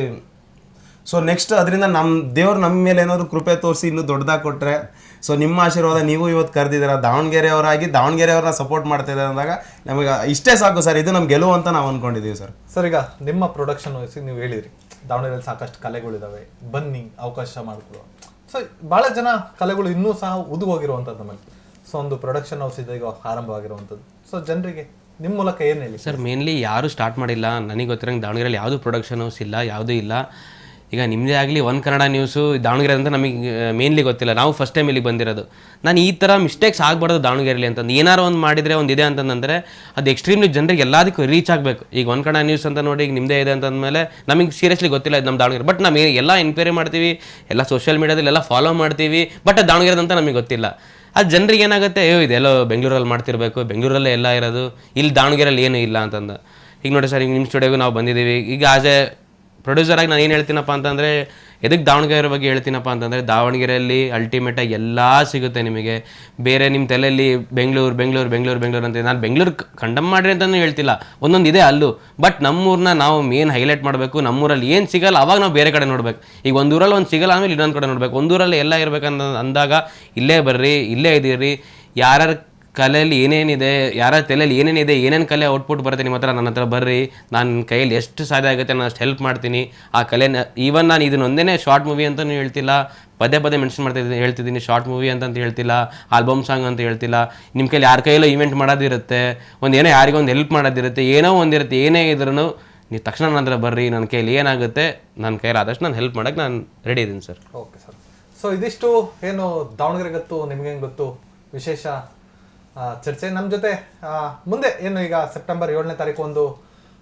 Speaker 2: ಸೊ ನೆಕ್ಸ್ಟ್ ಅದರಿಂದ ನಮ್ಮ ದೇವ್ರು ನಮ್ಮ ಮೇಲೆ ಏನಾದರೂ ಕೃಪೆ ತೋರಿಸಿ ಇನ್ನೂ ದೊಡ್ಡದಾಗಿ ಕೊಟ್ಟರೆ ಸೊ ನಿಮ್ಮ ಆಶೀರ್ವಾದ ನೀವು ಇವತ್ತು ಕರೆದಿದ್ದೀರ? ದಾವಣಗೆರೆಯವರಾಗಿ ದಾವಣಗೆರೆಯವ್ರನ್ನ ಸಪೋರ್ಟ್ ಮಾಡ್ತಾ ಇದ್ದಾರೆ ಅಂದಾಗ ನಮಗೆ ಇಷ್ಟೇ ಸಾಕು ಸರ್ ಇದು ನಮ್ಮ ಗೆಲುವು ಅಂತ ನಾವು ಅಂದ್ಕೊಂಡಿದ್ದೀವಿ ಸರ್.
Speaker 1: ಸರ್ ಈಗ ನಿಮ್ಮ ಪ್ರೊಡಕ್ಷನ್ ನೀವು ಹೇಳಿದ್ರಿ ದಾವಣಗೆರೆಯಲ್ಲಿ ಸಾಕಷ್ಟು ಕಲೆಗಳಿದ್ದಾವೆ ಬನ್ನಿ ಅವಕಾಶ ಮಾಡಿಕೊಡುವ. ಸೊ ಭಾಳ ಜನ ಕಲೆಗಳು ಇನ್ನೂ ಸಹ ಉದು ಹೋಗಿರುವಂಥದ್ದು ನಮ್ಮಲ್ಲಿ. ಸೊ ಒಂದು ಪ್ರೊಡಕ್ಷನ್ ಹೌಸ್ ಇದೆ ಈಗ ಆರಂಭವಾಗಿರುವಂಥದ್ದು ಸೊ ಜನರಿಗೆ ನಿಮ್ಮ ಮೂಲಕ ಏನು ಹೇಳಿ?
Speaker 3: ಸರ್ ಮೇನ್ಲಿ ಯಾರೂ ಸ್ಟಾರ್ಟ್ ಮಾಡಿಲ್ಲ ನನಗೆ ಗೊತ್ತಿರಂಗೆ ದಾವಣಗೆರೆಯಲ್ಲಿ ಯಾವುದು ಪ್ರೊಡಕ್ಷನ್ ಹೌಸ್ ಇಲ್ಲ ಯಾವುದೂ ಇಲ್ಲ. ಈಗ ನಿಮ್ಮದೇ ಆಗಲಿ ಒನ್ ಕನ್ನಡ ನ್ಯೂಸು ದಾವಣಗೆರೆ ಅಂತ ನಮಗೆ ಮೇನ್ಲಿ ಗೊತ್ತಿಲ್ಲ. ನಾವು ಫಸ್ಟ್ ಟೈಮ್ ಇಲ್ಲಿಗೆ ಬಂದಿರೋದು. ನಾನು ಈ ಥರ ಮಿಸ್ಟೇಕ್ಸ್ ಆಗಬಾರ್ದು ದಾವಣಗೆರೆಲಿ ಅಂತಂದು ಏನಾರು ಒಂದು ಮಾಡಿದರೆ, ಒಂದು ಇದೆ ಅಂತಂದರೆ, ಅದು ಎಕ್ಸ್ಟ್ರೀಮ್ಲಿ ಜನರಿಗೆ ಎಲ್ಲದಕ್ಕೂ ರೀಚ್ ಆಗಬೇಕು. ಈಗ ಒನ್ ಕನ್ನಡ ನ್ಯೂಸ್ ಅಂತ ನೋಡಿ, ಈಗ ನಿಮ್ಮದೇ ಇದೆ ಅಂತಂದಮೇಲೆ ನಮಗೆ ಸೀರಿಯಸ್ಲಿ ಗೊತ್ತಿಲ್ಲ ಇದು ನಮ್ಮ ದಾವಣಗೆರೆ. ಬಟ್ ನಾವು ಎಲ್ಲ ಎನ್ಕ್ವೈರಿ ಮಾಡ್ತೀವಿ, ಎಲ್ಲ ಸೋಷಿಯಲ್ ಮೀಡಿಯಾದಲ್ಲಿ ಎಲ್ಲ ಫಾಲೋ ಮಾಡ್ತೀವಿ ಬಟ್ ದಾವಣಗೆರೆ ಅಂತ ನಮಗೆ ಗೊತ್ತಿಲ್ಲ. ಅದು ಜನರಿಗೆ ಏನಾಗುತ್ತೆ, ಅಯ್ಯೋ, ಇದೆಲ್ಲೋ ಬೆಂಗಳೂರಲ್ಲಿ ಮಾಡ್ತಿರ್ಬೇಕು, ಬೆಂಗಳೂರಲ್ಲೇ ಎಲ್ಲ ಇರೋದು, ಇಲ್ಲಿ ದಾವಣಗೆರೆಯಲ್ಲಿ ಏನೂ ಇಲ್ಲ ಅಂತಂದು. ಈಗ ನೋಡಿ ಸರ್, ಈಗ ನಿಮ್ಮ ಸ್ಟುಡಿಯೋಗೂ ನಾವು ಬಂದಿದ್ದೀವಿ. ಈಗ ಆಸ್ ಎ ಪ್ರೊಡ್ಯೂಸರಾಗಿ ನಾನು ಏನು ಹೇಳ್ತೀನಪ್ಪ ಅಂತಂದರೆ ಎದಕ್ಕೆ ದಾವಣಗೆರೆ ಬಗ್ಗೆ ಹೇಳ್ತೀನಪ್ಪ ಅಂತಂದರೆ, ದಾವಣಗೆರೆಯಲ್ಲಿ ಅಲ್ಟಿಮೇಟಾಗಿ ಎಲ್ಲ ಸಿಗುತ್ತೆ ನಿಮಗೆ. ಬೇರೆ ನಿಮ್ಮ ತಲೆಯಲ್ಲಿ ಬೆಂಗಳೂರು ಬೆಂಗಳೂರು ಬೆಂಗಳೂರು ಬೆಂಗಳೂರು ಅಂತ ನಾನು ಬೆಂಗಳೂರು ಕಂಡಮ್ ಮಾಡಿರಿ ಅಂತಲೂ ಹೇಳ್ತಿಲ್ಲ. ಒಂದೊಂದು ಇದೆ ಅಲ್ಲೂ. ಬಟ್ ನಮ್ಮೂರನ್ನ ನಾವು ಮೇನ್ ಹೈಲೈಟ್ ಮಾಡಬೇಕು. ನಮ್ಮೂರಲ್ಲಿ ಏನು ಸಿಗಲ್ಲ, ಅವಾಗ ನಾವು ಬೇರೆ ಕಡೆ ನೋಡ್ಬೇಕು. ಈಗ ಒಂದು ಊರಲ್ಲಿ ಒಂದು ಸಿಗಲ್ಲ ಆಮೇಲೆ ಇನ್ನೊಂದು ಕಡೆ ನೋಡ್ಬೇಕು. ಒಂದೂರಲ್ಲಿ ಎಲ್ಲ ಇರಬೇಕಂತ ಅಂದಾಗ, ಇಲ್ಲೇ ಬರ್ರಿ, ಇಲ್ಲೇ ಇದ್ದೀರಿ. ಯಾರ್ಯಾರ ಕಲೆಯಲ್ಲಿ ಏನೇನಿದೆ, ಯಾರ ತಲೆಯಲ್ಲಿ ಏನೇನಿದೆ, ಏನೇನು ಕಲೆ ಔಟ್ಪುಟ್ ಬರುತ್ತೆ ನಿಮ್ಮ ಹತ್ರ, ನನ್ನ ಹತ್ರ ಬರ್ರಿ, ನಾನು ಕೈಯಲ್ಲಿ ಎಷ್ಟು ಸಾಧ್ಯ ಆಗುತ್ತೆ, ನಾನು ಅಷ್ಟು ಹೆಲ್ಪ್ ಮಾಡ್ತೀನಿ. ಆ ಕಲೆನ ಈವನ್ ನಾನು ಇದನ್ನ ಒಂದೇ ಶಾರ್ಟ್ ಮೂವಿ ಅಂತಲೂ ಹೇಳ್ತಿಲ್ಲ, ಪದೇ ಪದೇ ಮೆನ್ಷನ್ ಮಾಡ್ತಿದ್ದೀನಿ ಹೇಳ್ತಿದ್ದೀನಿ ಶಾರ್ಟ್ ಮೂವಿ ಅಂತ ಹೇಳ್ತಿಲ್ಲ ಆಲ್ಬಮ್ ಸಾಂಗ್ ಅಂತ ಹೇಳ್ತಿಲ್ಲ. ನಿಮ್ಮ ಕೈಲಿ ಯಾರ ಕೈಯಲ್ಲೋ ಇವೆಂಟ್ ಮಾಡೋದಿರುತ್ತೆ, ಒಂದು ಏನೋ ಯಾರಿಗೊಂದು ಹೆಲ್ಪ್ ಮಾಡೋದಿರುತ್ತೆ, ಏನೋ ಒಂದಿರುತ್ತೆ ಏನೇ ಇದ್ರೂ ನೀವು ತಕ್ಷಣ ನನ್ನ ಹತ್ರ ಬರ್ರಿ ನನ್ನ ಕೈಯಲ್ಲಿ ಏನಾಗುತ್ತೆ ನನ್ನ ಕೈಯಲ್ಲಿ ಆದಷ್ಟು ನಾನು ಹೆಲ್ಪ್ ಮಾಡೋಕ್ಕೆ ನಾನು ರೆಡಿ ಇದ್ದೀನಿ ಸರ್.
Speaker 1: ಓಕೆ ಸರ್ ಸೊ ಇದಿಷ್ಟು, ಏನು ದಾವಣಗೆರೆ ಗೊತ್ತು, ನಿಮ್ಗೆ ಗೊತ್ತು, ವಿಶೇಷ? ಚರ್ಚೆ. ನಮ್ಮ ಜೊತೆ ಮುಂದೆ ಏನು ಈಗ ಸೆಪ್ಟೆಂಬರ್ ಏಳನೇ ತಾರೀಕು ಒಂದು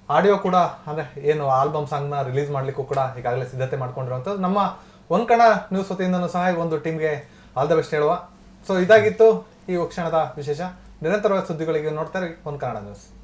Speaker 1: ಆಡಿಯೋ ಕೂಡ, ಅಂದರೆ ಏನು ಆಲ್ಬಮ್ ಸಾಂಗ್ನ ರಿಲೀಸ್ ಮಾಡಲಿಕ್ಕೂ ಕೂಡ ಈಗಾಗಲೇ ಸಿದ್ಧತೆ ಮಾಡ್ಕೊಂಡಿರುವಂಥದ್ದು. ನಮ್ಮ ಒಂದು ಕಣ ನ್ಯೂಸ್ ವತಿಯಿಂದನೂ ಸಹ ಒಂದು ಟೀಮ್ಗೆ ಆಲ್ ದ ಬೆಸ್ಟ್ ಹೇಳುವ. ಸೊ ಇದಾಗಿತ್ತು ಈ ಕ್ಷಣದ ವಿಶೇಷ. ನಿರಂತರವಾದ ಸುದ್ದಿಗಳಿಗೆ ನೋಡ್ತಾರೆ ಒಂದು ಕನ್ನಡ ನ್ಯೂಸ್